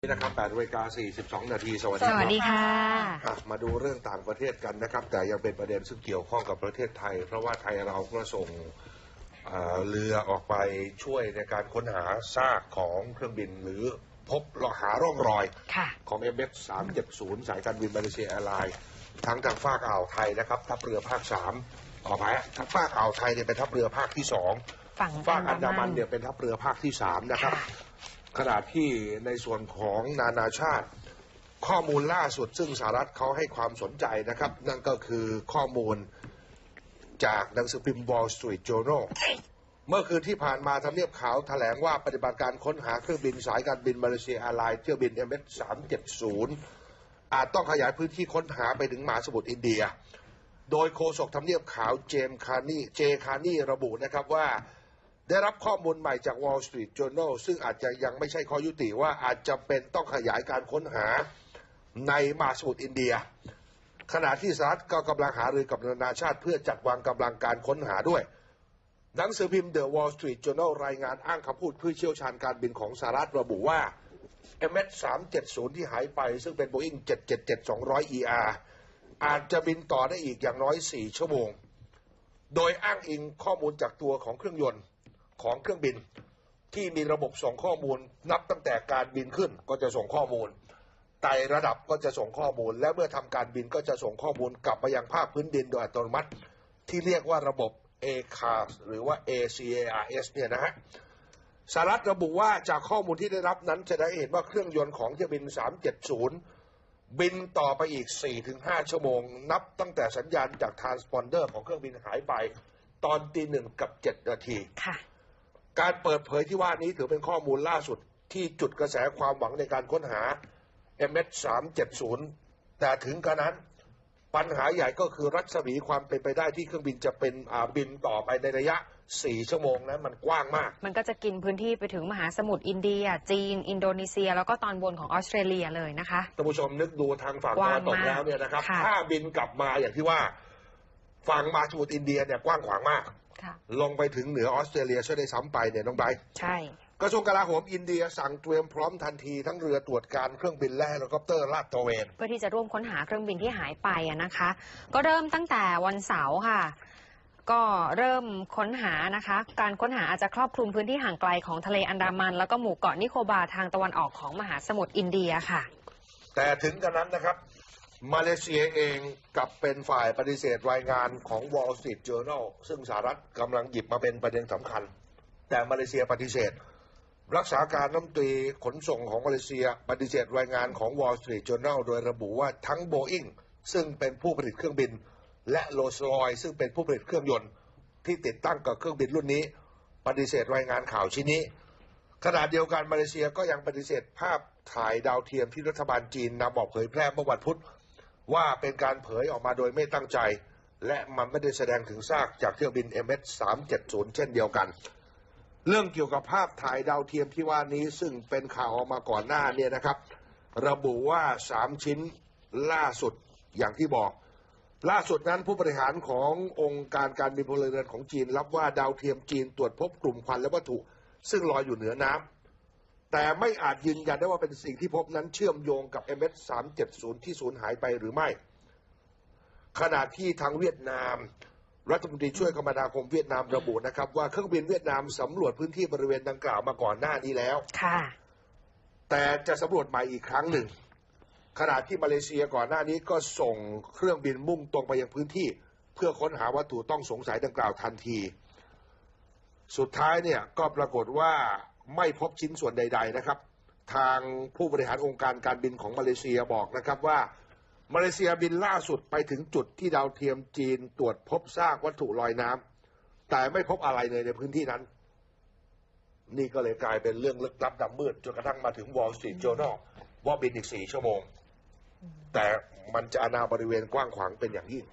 นี่นะครับ8นาฬิกา42 นาที สวัสสดีควัรัสบดีค่ะ อะ มาดูเรื่องต่างประเทศกันนะครับ แต่ยังเป็นประเด็นซึ่งเกี่ยวข้องกับประเทศไทย เพราะว่าไทยเราก็ส่งเอ่อเรือออกไปช่วยในการค้นหาซากของเครื่องบินหรือพบหาร่องรอย ค่ะ ของ MX 370สายการบินมาเลเซียแอร์ไลน์ทั้งทางฝากอ่าวไทยนะครับทัพเรือภาค3ออกไปทางฝากอ่าวไทยเนี่ยเป็นทัพเรือภาคที่สองฝั่งฝากอันดามันเนี่ยเป็นทัพเรือภาคที่สามนะครับ ค่ะ ขณะที่ในส่วนของนานาชาติ ข้อมูลล่าสุดซึ่งสหรัฐเขาให้ความสนใจนะครับ นั่นก็คือข้อมูลจากหนังสือพิมพ์ Wall Street Journal เมื่อคืนที่ผ่านมาทำเนียบขาวแถลงว่าปฏิบัติการค้นหาเครื่องบินสายการบินมาเลเซียแอร์ไลน์เที่ยวบิน MS 370 อาจต้องขยายพื้นที่ค้นหาไปถึงมหาสมุทรอินเดีย โดยโฆษกทำเนียบขาวเจมส์คานี่เจคานี่ระบุนะครับว่า ได้รับข้อมูลใหม่จาก Wall Street Journal ซึ่งอาจจะยังไม่ใช่ข้อยุติว่าอาจจะเป็นต้องขยายการค้นหาในมหาสมุทรอินเดีย ขณะที่สหรัฐก็กำลังหารือกับนานาชาติเพื่อจัดวางกำลังการค้นหาด้วย หนังสือพิมพ์ The Wall Street Journal รายงานอ้างคำพูดผู้เชี่ยวชาญการบินของสหรัฐระบุว่า MS 370 ที่หายไปซึ่งเป็น Boeing 777-200 ER อาจจะบินต่อได้อีกอย่างน้อย 4 ชั่วโมง โดยอ้างอิงข้อมูลจากตัวของเครื่องยนต์ ของเครื่องบินที่มีระบบส่งข้อมูล นับตั้งแต่การบินขึ้นก็จะส่งข้อมูลไต่ระดับก็จะส่งข้อมูล และเมื่อทำการบินก็จะส่งข้อมูลกลับไปยังภาคพื้นดินโดยอัตโนมัติ ที่เรียกว่าระบบ ACARS หรือว่า ACARS เนี่ยนะฮะสหรัฐระบุว่าจากข้อมูลที่ได้รับนั้นจะได้เห็นว่าเครื่องยนต์ของเที่ยวบิน 370 บินต่อไปอีก 4-5 ชั่วโมง นับตั้งแต่สัญญาณจากทรานสปอนเดอร์ของเครื่องบินหายไป ตอนตีหนึ่งกับ 7 นาทีค่ะ การเปิดเผยที่ว่านี้ถือเป็นข้อมูลล่าสุดที่จุดกระแสความหวังในการค้นหา MS 370 แต่ถึงกระนั้นปัญหาใหญ่ก็คือรัศมีความเป็นไปได้ที่เครื่องบินจะเป็นบินต่อไปในระยะ 4 ชั่วโมงนั้นมันกว้างมาก มันก็จะกินพื้นที่ไปถึงมหาสมุทรอินเดีย จีน อินโดนีเซีย แล้วก็ตอนบนของออสเตรเลียเลยนะคะท่านผู้ชมนึกดูทางฝั่งตะวันตกแล้วเนี่ยนะครับ ถ้าบินกลับมาอย่างที่ว่า ฝั่งมาสมุทรอินเดียเนี่ยกว้างขวางมาก ลงไปถึงเหนือออสเตรเลียช่วยได้ซ้ำไปเนี่ยน้องไบร์ทใช่ กระทรวงกลาโหมอินเดียสั่งเตรียมพร้อมทันทีทั้งเรือตรวจการเครื่องบินและเฮลิคอปเตอร์ลาดตระเวน เพื่อที่จะร่วมค้นหาเครื่องบินที่หายไปอะนะคะ ก็เริ่มตั้งแต่วันเสาร์ค่ะก็เริ่มค้นหานะคะ การค้นหาอาจจะครอบคลุมพื้นที่ห่างไกลของทะเลอันดามัน แล้วก็หมู่เกาะนิโคบาทางตะวันออกของมหาสมุทรอินเดียค่ะ แต่ถึงกระนั้นนะครับ มาเลเซียเองกลับเป็นฝ่ายปฏิเสธรายงานของ Wall Street Journal ซึ่งสหรัฐกำลังหยิบมาเป็นประเด็นสำคัญ แต่มาเลเซียปฏิเสธ รักษาการน้ำตรีขนส่งของมาเลเซียปฏิเสธรายงานของ Wall Street Journal โดยระบุว่าทั้ง Boeing ซึ่งเป็นผู้ผลิตเครื่องบิน และโ l ส s อยซึ่งเป็นผู้ผลิตเครื่องยนต์ที่ติดตั้งกับเครื่องบินรุ่นนี้ ปฏิเสธรายงานข่าวชิ้นนี้ขณะเดียวกันมาเลเซียก็ยังปฏิเสธภาพถ่ายดาวเทียมที่รัฐบาลจีนนำออกเผยแพร่เมื่อวันพุธ ว่าเป็นการเผยออกมาโดยไม่ตั้งใจ และมันไม่ได้แสดงถึงซากจากเที่ยวบิน MS 370 เช่นเดียวกัน เรื่องเกี่ยวกับภาพถ่ายดาวเทียมที่ว่านี้ซึ่งเป็นข่าวออกมาก่อนหน้าเนี่ยนะครับ ระบุว่า 3 ชิ้นล่าสุดอย่างที่บอก ล่าสุดนั้นผู้บริหารขององค์การการบินพลเรือนของจีน รับว่าดาวเทียมจีนตรวจพบกลุ่มควันและวัตถุ ซึ่งลอยอยู่เหนือน้ำ แต่ไม่อาจยืนยันได้ว่าเป็นสิ่งที่พบนั้นเชื่อมโยงกับ MS 370ที่สูญหายไปหรือไม่ ขณะที่ทางเวียดนาม รัฐมนตรีช่วยคมนาคมเวียดนามระบุนะครับ ว่าเครื่องบินเวียดนามสำรวจพื้นที่บริเวณดังกล่าวมาก่อนหน้านี้แล้ว ค่ะ แต่จะสำรวจใหม่อีกครั้งหนึ่ง ขณะที่มาเลเซียก่อนหน้านี้ก็ส่งเครื่องบินมุ่งตรงไปยังพื้นที่ เพื่อค้นหาวัตถุต้องสงสัยดังกล่าวทันที สุดท้ายเนี่ยก็ปรากฏว่า ไม่พบชิ้นส่วนใด ๆ นะครับ ทางผู้บริหารองค์การการบินของมาเลเซียบอกนะครับว่า มาเลเซียบินล่าสุดไปถึงจุดที่ดาวเทียมจีนตรวจพบซากวัตถุลอยน้ำแต่ไม่พบอะไรเลยในพื้นที่นั้น นี่ก็เลยกลายเป็นเรื่องลึกลับดำมืดจนกระทั่งมาถึง Wall Street Journal ว่าบินอีกสี่ชั่วโมง แต่มันจะอาณาบริเวณกว้างขวางเป็นอย่างยิ่ง